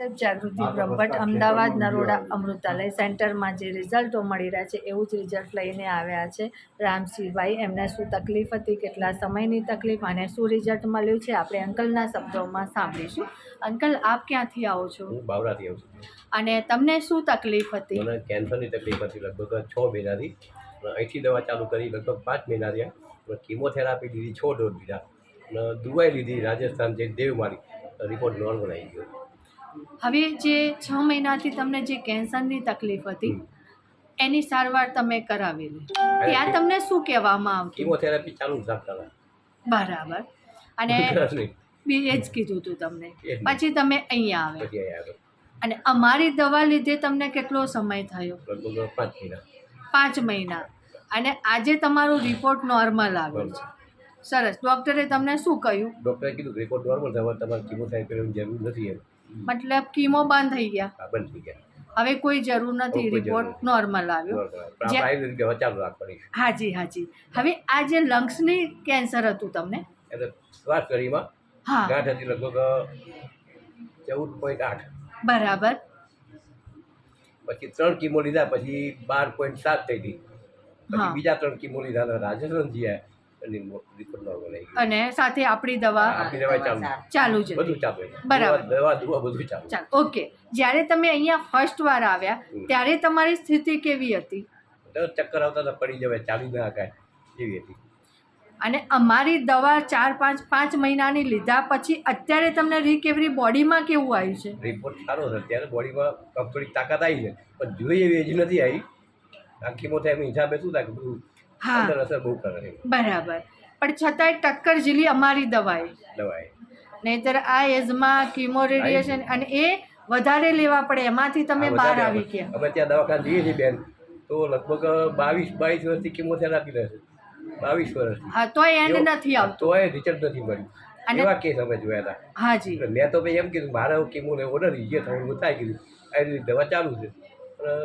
જાગૃતિ બ્રહ્મભટ્ટ અમદાવાદ નરોડા અમૃતાલય સેન્ટરમાં જે રિઝલ્ટો મળી રહ્યા છે એવું જ રિઝલ્ટ લઈને આવ્યા છે. રામસિંહભાઈ એમને શું તકલીફ હતી કેટલા સમયની તકલીફ અને શું રિઝલ્ટ મળ્યું છે આપણે અંકલના શબ્દોમાં સાંભળીશું. અંકલ આપ ક્યાંથી આવો છો? હું બાવરાથી આવું છું. અને તમને શું તકલીફ હતી? મને કેન્સરની તકલીફ હતી લગભગ છ મહિનાથી. અહીંથી દવા ચાલુ કરી લગભગ પાંચ મહિના થયા કિમોથેરાપી લીધી છ ડોઝ લીધા દુવાઈ લીધી રાજસ્થાન જે દેવમારી રિપોર્ટ નોર્મલ આવી ગયો. હવે જે છ મહિનાથી તમને જે કેન્સરની તકલીફ હતી એની સારવાર તમે કરાવેલી. ત્યાં તમને શું કહેવામાં આવતું? કીમોથેરાપી ચાલુ રાખતા બરાબર. અને બી એ જ કીધું હતું તમને. પછી તમે અહીંયા આવ્યા. આગળ અને અમારી દવા લીધે તમને કેટલો સમય થયો? પાંચ મહિના. અને આજે તમારો રિપોર્ટ નોર્મલ આવ્યો છે. સરસ. ડૉક્ટરે તમને શું કહ્યું? ડૉક્ટરે કીધું રિપોર્ટ નોર્મલ થવા તમારે કીમોથેરાપી જરૂર નથી એમ. મતલબ કીમો બંધ થઈ ગયા. બંધ થઈ ગયા. હવે કોઈ જરૂર નથી રિપોર્ટ નોર્મલ આવ્યો. હાજી હાજી. હવે આ જે લંગ્સની કેન્સર હતું તમને? એટલે શ્વાસ કરીમાં હા. ગાંઠ હતી લગભગ ચૌદ પોઈન્ટ આઠ. બરાબર. પછી ત્રણ કિમો લીધા પછી બાર પોઈન્ટ સાત થઈ ગઈ. પછી બીજા ત્રણ કિમો લીધા અને રાજસ્થાન અને સાથે આપણી દવા ચાલુ. જ ચાલુ બરાબર. ઓકે. જ્યારે તમે અહીંયા ફર્સ્ટ વાર આવ્યા ત્યારે તમારી સ્થિતિ કેવી હતી? ચક્કર આવતા તો પડી જવાય ચાલી ના કાંઈ એવી હતી? અને અમારી દવા ચાર પાંચ પાંચ મહિનાની લીધા પછી અત્યારે તમને રિકવરી બોડીમાં કેવું આવ્યું છે? રિપોર્ટ સારો છે. અત્યારે બોડીમાં થોડીક તાકાત આવી છે. પણ જોઈએ એવી હજી નથી આવી. આખી મોટા એમ હિસાબે શું થાય કે બધું હા. અંદર અસર બહુ કરે બરાબર. પણ છતાંય ટક્કર ઝીલી અમારી દવાએ દવાએ નહીતર આ એજમાં કીમો રેડિયેશન અને એ વધારે લેવા પડે. એમાંથી તમે બહાર આવી ગયા. અમે ત્યાં દવાખાને જઈએ છીએ બેન. તો લગભગ બાવીસ બાવીસ વર્ષથી કીમોથેરાપી રહે છે. બાવીસ વર્ષથી. હા તો એન્ડ નથી આવતો. તો એ રિઝલ્ટ નથી મળ્યું. એવા કેસ અમે જોયા હતા. હાજી. મેં તો ભાઈ એમ કીધું મારે કીમો ને ઓર્ડર જે થવાનું થાય. કીધું આવી દવા ચાલુ છે.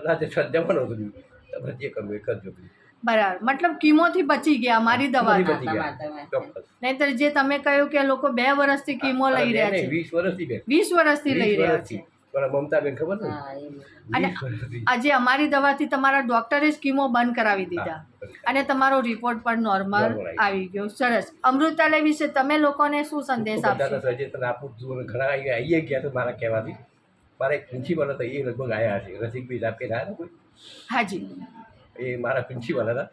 રાતે જમવાનું હતું. તમે જે કરવું એ કરજો બરાબર. મતલબ કીમોથી બચી ગયા અમારી દવા બચી ગયા. નહીતર જે તમે કહ્યું કે લોકો બે વર્ષથી કીમો લઈ રહ્યા છે. વીસ વર્ષથી વીસ વર્ષથી લઈ રહ્યા છે. મમતાબેન ખબર અને આજે અમારી દવાથી તમારા ડોક્ટરે જ કીમો બંધ કરાવી દીધા. અને તમારો રિપોર્ટ પણ નોર્મલ આવી ગયો. સરસ. અમૃતાલય વિશે તમે લોકોને શું સંદેશ આપશો? સજેશન આપું છું. ઘણા આવી ગયા તો મારા કહેવાથી. મારા એક પ્રિન્સિપલ હતા એ લગભગ આવ્યા છે. રસિકભાઈ હતા હાજી. એ મારા પ્રિન્સિપાલ હતા.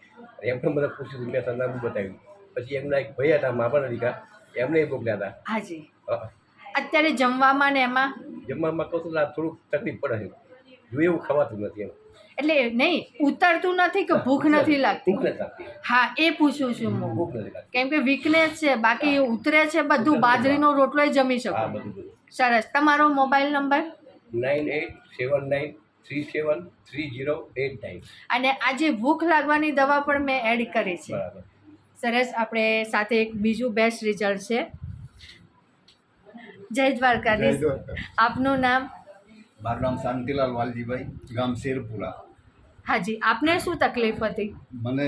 એમને મને પૂછ્યું મેં સરનામું બતાવ્યું. પછી એમના એક ભાઈ હતા માપણ અધિકાર એમને મોકલ્યા હતા. હાજી. અત્યારે જમવામાં ને એમાં? જમવામાં કહું છું થોડુંક તકલીફ પડે છે. જોઈએ એવું ખવાતું નથી એમ. એટલે નહીં ઉતરતું નથી કે ભૂખ નથી લાગતી? હા એ પૂછું છું હું. કેમ કે વીકનેસ છે બાકી ઉતરે છે બધું બાજરીનો રોટલો જમી શકો. સરસ. તમારો mobile number nine eight seven nine three seven three zero eight nine અને આજે ભૂખ લાગવાની દવા પણ મેં એડ કરી છે. બરાબર. સરસ આપણે સાથે એક બીજું બેસ્ટ રિઝલ્ટ છે. જય દ્વારકાધીશ. આપનું નામ? મારું નામ શાંતિલાલ વાલજીભાઈ ગામ શેરપુરા. હાજી આપને શું તકલીફ હતી? મને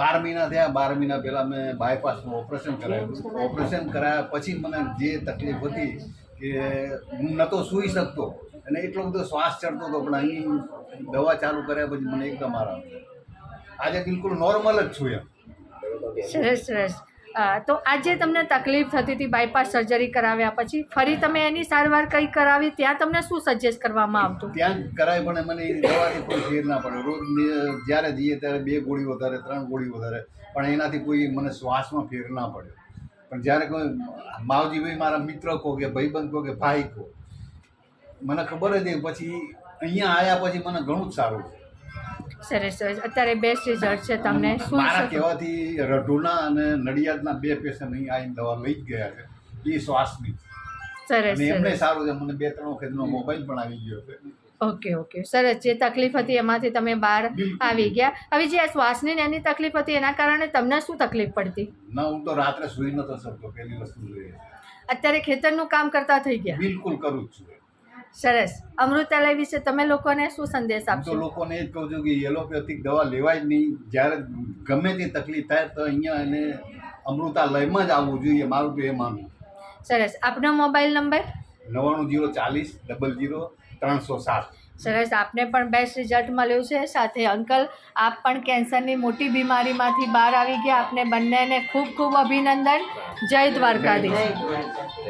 બાર મહિના થયા બાર મહિના પહેલાં મેં બાયપાસનું ઓપરેશન કરાવ્યું ઓપરેશન કરાયા પછી મને જે તકલીફ હતી કે હું નહોતો સૂઈ શકતો. અને એટલો બધો શ્વાસ ચડતો હતો પણ અહીં દવા ચાલુ કર્યા પછી મને એકદમ આરામ. આજે બિલકુલ નોર્મલ જ છું એમ. સરસ સરસ. તો આજે તમને તકલીફ થતી હતી બાયપાસ સર્જરી કરાવ્યા પછી? ફરી તમે એની સારવાર કઈ કરાવી? ત્યાં તમને શું સજેસ્ટ કરવામાં આવતું? ત્યાં કરાવી પણ મને દવાથી કોઈ ફેર ના પડે. રોજ જ્યારે જઈએ ત્યારે બે ગોળી વધારે ત્રણ ગોળી વધારે. પણ એનાથી કોઈ મને શ્વાસમાં ફેર ના પડ્યો. પણ જ્યારે કોઈ માવજીભાઈ મારા મિત્ર કહો કે ભાઈબંધ કહો કે ભાઈ કહો મને ખબર જ પછી અહીંયા આવ્યા પછી મને ઘણું જ સારું છે સરસ સરસ. અત્યારે બેસ્ટ રિઝલ્ટ છે તમને. શું મારા કહેવાથી રઢુના અને નડિયાદના બે પેશન્ટ અહીં આવીને દવા લઈ જ ગયા છે. એ શ્વાસની. સરસ એમને સારું છે. મને બે ત્રણ વખતનો મોબાઈલ પણ આવી ગયો છે. Okay okay. સરસ. જે તકલીફ હતી એમાંથી તમે બહાર આવી ગયા. હવે જે આ શ્વાસની એની તકલીફ હતી એના કારણે તમને શું તકલીફ પડતી? ના હું તો રાત્રે સૂઈ નતો શકતો. પહેલી વસ્તુ અત્યારે ખેતરનું કામ કરતા થઈ ગયા? બિલકુલ કરું જ છું. સરસ. અમૃતાલય વિશે તમે લોકોને શું સંદેશ તો આપશો? લોકોને એ જ કહું છું કે એલોપેથિક દવા લેવાય જ નહીં. જ્યારે ગમે તે તકલીફ થાય તો અહીંયા એને અમૃતાલયમાં જ આવવું જોઈએ મારું તો એ માનવું. સરસ. આપનો મોબાઈલ નંબર? નવ્વાણું જીરો ચાલીસ ડબલ જીરો ત્રણસો સાત. સરસ. આપને પણ બેસ્ટ રિઝલ્ટ મળ્યું છે. સાથે અંકલ આપ પણ કેન્સરની મોટી બીમારીમાંથી બહાર આવી ગયા. આપને બંનેને ખૂબ ખૂબ અભિનંદન. જય દ્વારકાધીશ.